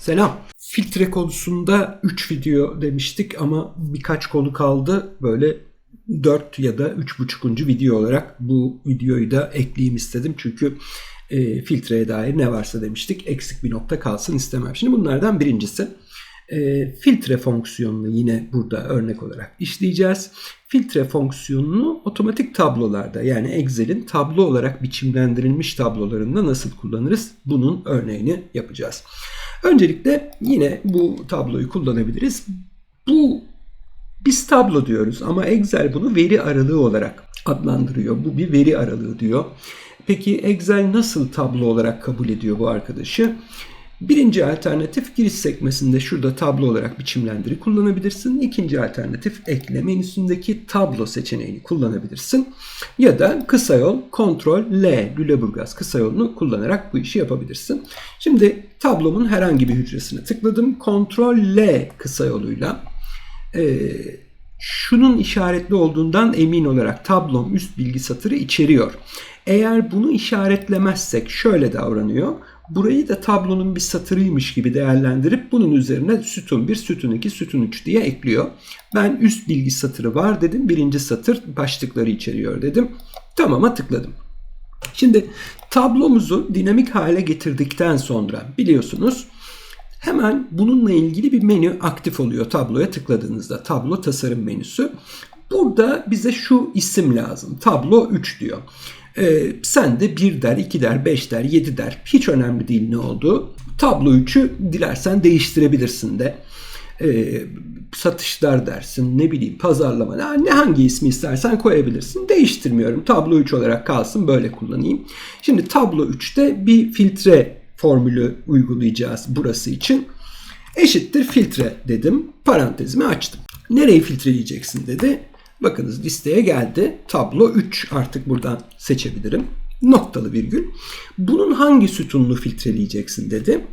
Selam. Filtre konusunda 3 video demiştik ama birkaç konu kaldı. Böyle 4 ya da 3.5. video olarak bu videoyu da ekleyeyim istedim. Çünkü e, filtreye dair ne varsa demiştik. Eksik bir nokta kalsın istemem. Şimdi bunlardan birincisi e, filtre fonksiyonunu yine burada örnek olarak işleyeceğiz. Filtre fonksiyonunu otomatik tablolarda yani Excel'in tablo olarak biçimlendirilmiş tablolarında nasıl kullanırız? Bunun örneğini yapacağız. Öncelikle yine bu tabloyu kullanabiliriz. Bu biz tablo diyoruz ama Excel bunu veri aralığı olarak adlandırıyor. Bu bir veri aralığı diyor. Peki Excel nasıl tablo olarak kabul ediyor bu arkadaşı? Birinci alternatif giriş sekmesinde şurada tablo olarak biçimlendiri kullanabilirsin. İkinci alternatif ekle menüsündeki tablo seçeneğini kullanabilirsin. Ya da kısa yol Ctrl L Lüleburgaz kısa yolunu kullanarak bu işi yapabilirsin. Şimdi tablomun herhangi bir hücresine tıkladım. Ctrl L kısa yoluyla e, şunun işaretli olduğundan emin olarak tablom üst bilgi satırı içeriyor. Eğer bunu işaretlemezsek şöyle davranıyor. Burayı da tablonun bir satırıymış gibi değerlendirip bunun üzerine sütun 1, sütun 2, sütun 3 diye ekliyor. Ben üst bilgi satırı var dedim. Birinci satır başlıkları içeriyor dedim. Tamam'a tıkladım. Şimdi tablomuzu dinamik hale getirdikten sonra biliyorsunuz hemen bununla ilgili bir menü aktif oluyor tabloya tıkladığınızda. Tablo tasarım menüsü. Burada bize şu isim lazım. Tablo 3 diyor. Ee, sen de 1 der, 2 der, 5 der, 7 der. Hiç önemli değil ne oldu. Tablo 3'ü dilersen değiştirebilirsin de. Ee, satışlar dersin, ne bileyim pazarlama, ne hangi ismi istersen koyabilirsin. Değiştirmiyorum. Tablo 3 olarak kalsın böyle kullanayım. Şimdi tablo 3'te bir filtre formülü uygulayacağız burası için. Eşittir filtre dedim. Parantezimi açtım. Nereyi filtreleyeceksin dedi. Bakınız listeye geldi. Tablo 3 artık buradan seçebilirim. Noktalı virgül. Bunun hangi sütununu filtreleyeceksin dedi.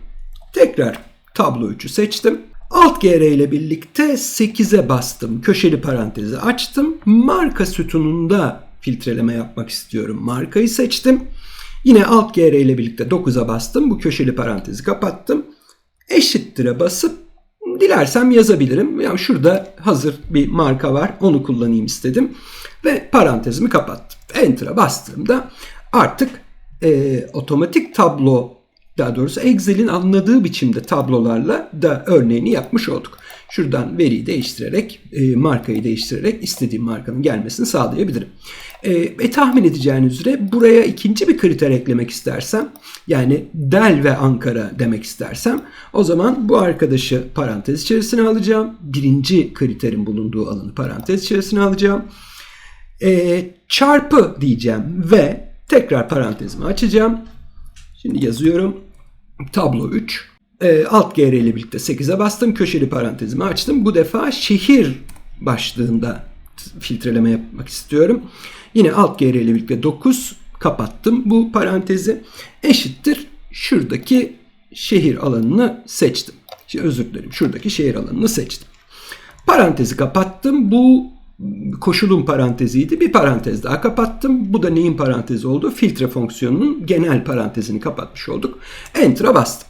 Tekrar tablo 3'ü seçtim. Alt GR ile birlikte 8'e bastım. Köşeli parantezi açtım. Marka sütununda filtreleme yapmak istiyorum. Markayı seçtim. Yine alt GR ile birlikte 9'a bastım. Bu köşeli parantezi kapattım. Eşittir'e basıp dilersem yazabilirim. Yani şurada hazır bir marka var. Onu kullanayım istedim. Ve parantezimi kapattım. Enter'a bastığımda artık e, otomatik tablo daha doğrusu Excel'in anladığı biçimde tablolarla da örneğini yapmış olduk. Şuradan veriyi değiştirerek, e, markayı değiştirerek istediğim markanın gelmesini sağlayabilirim. E, e, tahmin edeceğiniz üzere buraya ikinci bir kriter eklemek istersem, yani Del ve Ankara demek istersem, o zaman bu arkadaşı parantez içerisine alacağım. Birinci kriterin bulunduğu alanı parantez içerisine alacağım. E, çarpı diyeceğim ve tekrar parantezimi açacağım. Şimdi yazıyorum. Tablo 3. E, alt GR ile birlikte 8'e bastım. Köşeli parantezimi açtım. Bu defa şehir başlığında filtreleme yapmak istiyorum. Yine alt GR ile birlikte 9 kapattım bu parantezi. Eşittir şuradaki şehir alanını seçtim. Şimdi özür dilerim. Şuradaki şehir alanını seçtim. Parantezi kapattım. Bu koşulun paranteziydi. Bir parantez daha kapattım. Bu da neyin parantezi oldu? Filtre fonksiyonunun genel parantezini kapatmış olduk. Enter'a bastım.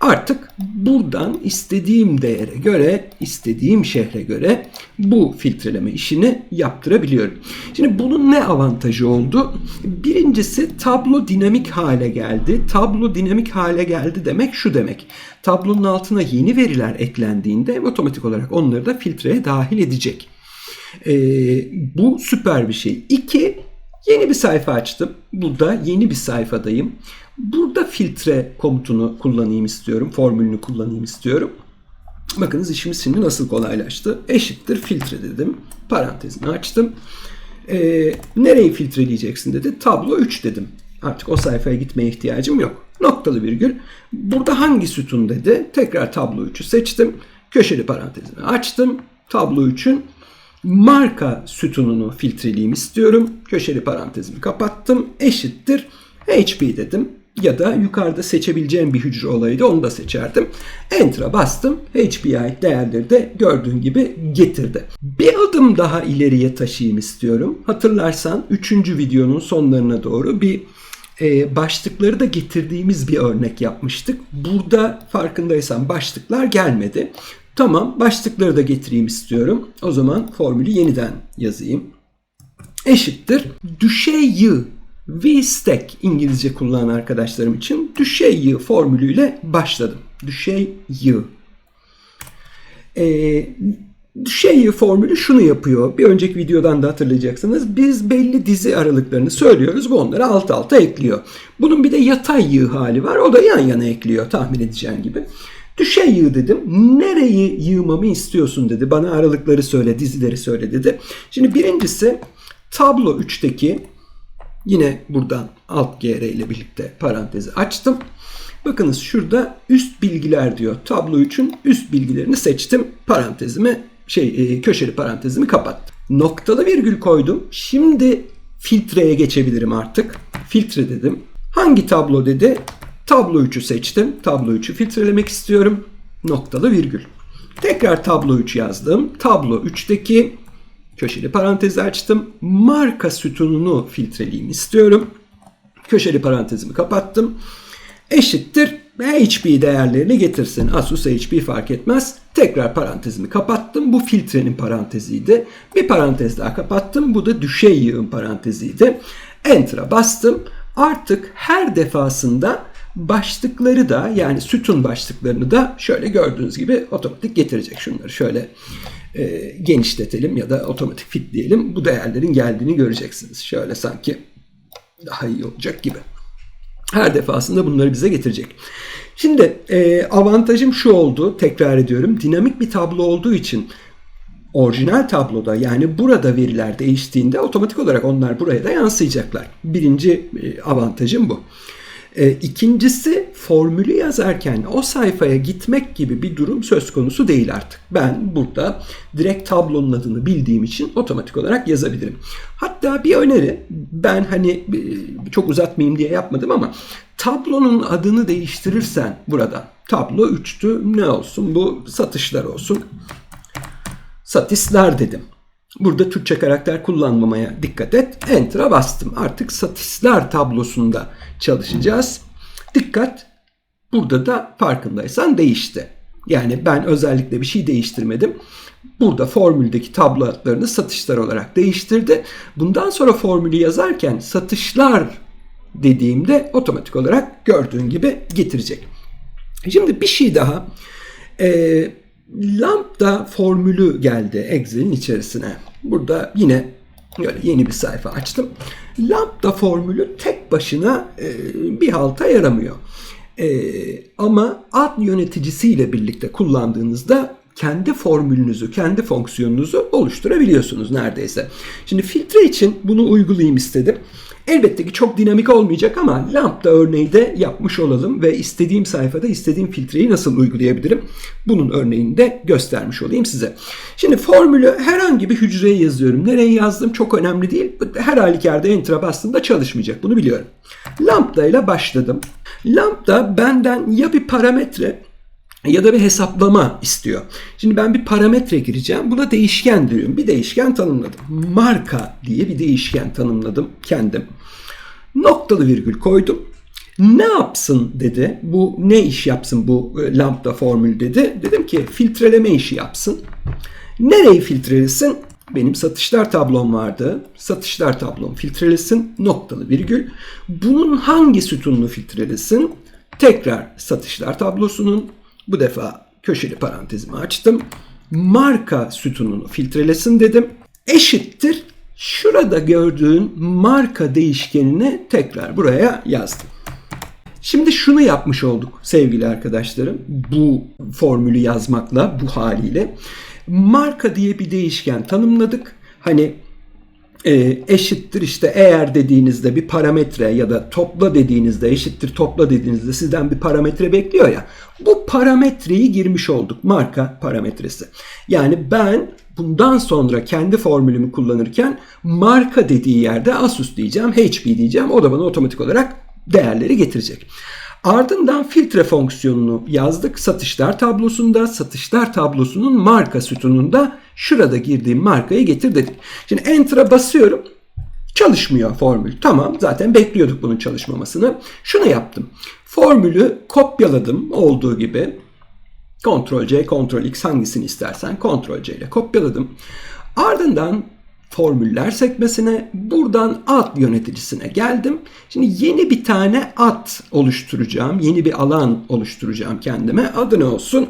Artık buradan istediğim değere göre, istediğim şehre göre bu filtreleme işini yaptırabiliyorum. Şimdi bunun ne avantajı oldu? Birincisi tablo dinamik hale geldi. Tablo dinamik hale geldi demek şu demek. Tablonun altına yeni veriler eklendiğinde otomatik olarak onları da filtreye dahil edecek. Ee, bu süper bir şey. İki, yeni bir sayfa açtım. Burada yeni bir sayfadayım. Burada filtre komutunu kullanayım istiyorum. Formülünü kullanayım istiyorum. Bakınız işimiz şimdi nasıl kolaylaştı. Eşittir filtre dedim. Parantezini açtım. Ee, nereyi filtreleyeceksin dedi. Tablo 3 dedim. Artık o sayfaya gitmeye ihtiyacım yok. Noktalı virgül. Burada hangi sütun dedi. Tekrar tablo 3'ü seçtim. Köşeli parantezini açtım. Tablo 3'ün marka sütununu filtreleyeyim istiyorum. Köşeli parantezimi kapattım. Eşittir HP dedim. Ya da yukarıda seçebileceğim bir hücre olaydı onu da seçerdim. Enter'a bastım. Ait değerleri de gördüğün gibi getirdi. Bir adım daha ileriye taşıyayım istiyorum. Hatırlarsan 3. videonun sonlarına doğru bir e, başlıkları da getirdiğimiz bir örnek yapmıştık. Burada farkındaysan başlıklar gelmedi. Tamam başlıkları da getireyim istiyorum. O zaman formülü yeniden yazayım. Eşittir düşey V-stack İngilizce kullanan arkadaşlarım için düşey formülüyle başladım. Düşey Ee, düşey formülü şunu yapıyor. Bir önceki videodan da hatırlayacaksınız. Biz belli dizi aralıklarını söylüyoruz. Bu onları alt alta ekliyor. Bunun bir de yatay yığ hali var. O da yan yana ekliyor tahmin edeceğin gibi. Düşey yığ dedim. Nereyi yığmamı istiyorsun dedi. Bana aralıkları söyle, dizileri söyle dedi. Şimdi birincisi tablo 3'teki yine buradan alt GR ile birlikte parantezi açtım. Bakınız şurada üst bilgiler diyor. Tablo 3'ün üst bilgilerini seçtim. Parantezimi şey e, köşeli parantezimi kapattım. Noktalı virgül koydum. Şimdi filtreye geçebilirim artık. Filtre dedim. Hangi tablo dedi? Tablo 3'ü seçtim. Tablo 3'ü filtrelemek istiyorum. Noktalı virgül. Tekrar tablo 3 yazdım. Tablo 3'teki köşeli parantezi açtım. Marka sütununu filtreleyeyim istiyorum. Köşeli parantezimi kapattım. Eşittir HP değerlerini getirsin. Asus HP fark etmez. Tekrar parantezimi kapattım. Bu filtrenin paranteziydi. Bir parantez daha kapattım. Bu da düşey yığın paranteziydi. Enter'a bastım. Artık her defasında başlıkları da yani sütun başlıklarını da şöyle gördüğünüz gibi otomatik getirecek. Şunları şöyle e, genişletelim ya da otomatik fit diyelim. Bu değerlerin geldiğini göreceksiniz. Şöyle sanki daha iyi olacak gibi. Her defasında bunları bize getirecek. Şimdi e, avantajım şu oldu. Tekrar ediyorum. Dinamik bir tablo olduğu için orijinal tabloda yani burada veriler değiştiğinde otomatik olarak onlar buraya da yansıyacaklar. Birinci e, avantajım bu. E, ikincisi formülü yazarken o sayfaya gitmek gibi bir durum söz konusu değil artık. Ben burada direkt tablonun adını bildiğim için otomatik olarak yazabilirim. Hatta bir öneri ben hani e, çok uzatmayayım diye yapmadım ama tablonun adını değiştirirsen burada tablo 3'tü ne olsun bu satışlar olsun satışlar dedim. Burada Türkçe karakter kullanmamaya dikkat et. Enter'a bastım. Artık satışlar tablosunda çalışacağız. Dikkat. Burada da farkındaysan değişti. Yani ben özellikle bir şey değiştirmedim. Burada formüldeki tablo adlarını satışlar olarak değiştirdi. Bundan sonra formülü yazarken satışlar dediğimde otomatik olarak gördüğün gibi getirecek. Şimdi bir şey daha. Ee, lambda formülü geldi Excel'in içerisine. Burada yine böyle yeni bir sayfa açtım. Lambda formülü tek başına e, bir halta yaramıyor. E, ama ad yöneticisiyle birlikte kullandığınızda kendi formülünüzü, kendi fonksiyonunuzu oluşturabiliyorsunuz neredeyse. Şimdi filtre için bunu uygulayayım istedim. Elbette ki çok dinamik olmayacak ama lambda örneği de yapmış olalım ve istediğim sayfada istediğim filtreyi nasıl uygulayabilirim? Bunun örneğini de göstermiş olayım size. Şimdi formülü herhangi bir hücreye yazıyorum. Nereye yazdım çok önemli değil. Her halükarda enter'a bastığımda çalışmayacak. Bunu biliyorum. Lambda ile başladım. Lambda benden ya bir parametre ya da bir hesaplama istiyor. Şimdi ben bir parametre gireceğim. Buna değişken diyorum. Bir değişken tanımladım. Marka diye bir değişken tanımladım kendim. Noktalı virgül koydum. Ne yapsın dedi. Bu ne iş yapsın bu e, lambda formül dedi. Dedim ki filtreleme işi yapsın. Nereyi filtrelesin? Benim satışlar tablom vardı. Satışlar tablom filtrelesin. Noktalı virgül. Bunun hangi sütununu filtrelesin? Tekrar satışlar tablosunun bu defa köşeli parantezimi açtım. Marka sütununu filtrelesin dedim. Eşittir. Şurada gördüğün marka değişkenini tekrar buraya yazdım. Şimdi şunu yapmış olduk sevgili arkadaşlarım. Bu formülü yazmakla, bu haliyle. Marka diye bir değişken tanımladık. Hani e, eşittir işte eğer dediğinizde bir parametre ya da topla dediğinizde eşittir topla dediğinizde sizden bir parametre bekliyor ya. Bu parametreyi girmiş olduk. Marka parametresi. Yani ben bundan sonra kendi formülümü kullanırken marka dediği yerde Asus diyeceğim, HP diyeceğim. O da bana otomatik olarak değerleri getirecek. Ardından filtre fonksiyonunu yazdık. Satışlar tablosunda, satışlar tablosunun marka sütununda şurada girdiğim markayı getir dedik. Şimdi Enter'a basıyorum. Çalışmıyor formül. Tamam zaten bekliyorduk bunun çalışmamasını. Şunu yaptım. Formülü kopyaladım olduğu gibi. Ctrl C, Ctrl X hangisini istersen Ctrl C ile kopyaladım. Ardından formüller sekmesine buradan ad yöneticisine geldim. Şimdi yeni bir tane ad oluşturacağım. Yeni bir alan oluşturacağım kendime. Adı ne olsun?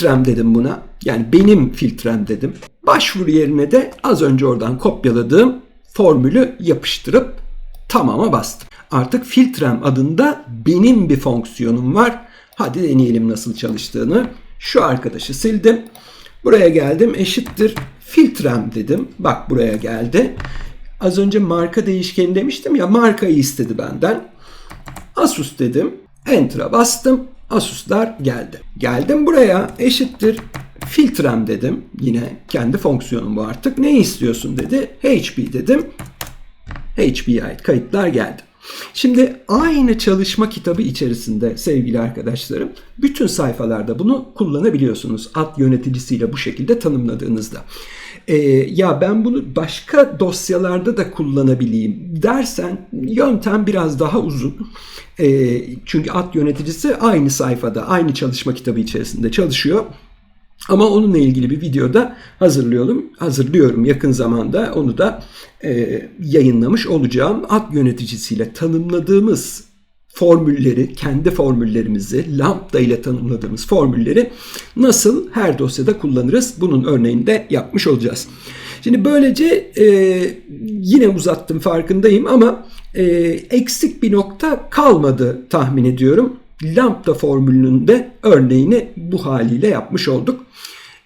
Filtrem dedim buna. Yani benim filtrem dedim. Başvuru yerine de az önce oradan kopyaladığım formülü yapıştırıp tamama bastım. Artık filtrem adında benim bir fonksiyonum var. Hadi deneyelim nasıl çalıştığını. Şu arkadaşı sildim. Buraya geldim eşittir filtrem dedim. Bak buraya geldi. Az önce marka değişkeni demiştim ya markayı istedi benden. Asus dedim. Enter'a bastım. Asus'lar geldi. Geldim buraya eşittir filtrem dedim. Yine kendi fonksiyonum bu artık. Ne istiyorsun dedi. HP dedim. HP'ye ait kayıtlar geldi. Şimdi aynı çalışma kitabı içerisinde sevgili arkadaşlarım bütün sayfalarda bunu kullanabiliyorsunuz. Ad yöneticisiyle bu şekilde tanımladığınızda. Ee, ya ben bunu başka dosyalarda da kullanabileyim dersen yöntem biraz daha uzun. Ee, çünkü ad yöneticisi aynı sayfada, aynı çalışma kitabı içerisinde çalışıyor. Ama onunla ilgili bir videoda hazırlıyorum. Hazırlıyorum yakın zamanda. Onu da e, yayınlamış olacağım. Ad yöneticisiyle tanımladığımız formülleri, kendi formüllerimizi, lambda ile tanımladığımız formülleri nasıl her dosyada kullanırız? Bunun örneğini de yapmış olacağız. Şimdi böylece e, yine uzattım farkındayım ama e, eksik bir nokta kalmadı tahmin ediyorum. Lambda formülünün de örneğini bu haliyle yapmış olduk.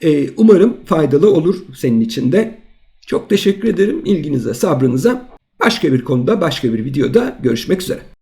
Ee, umarım faydalı olur senin için de. Çok teşekkür ederim ilginize, sabrınıza. Başka bir konuda, başka bir videoda görüşmek üzere.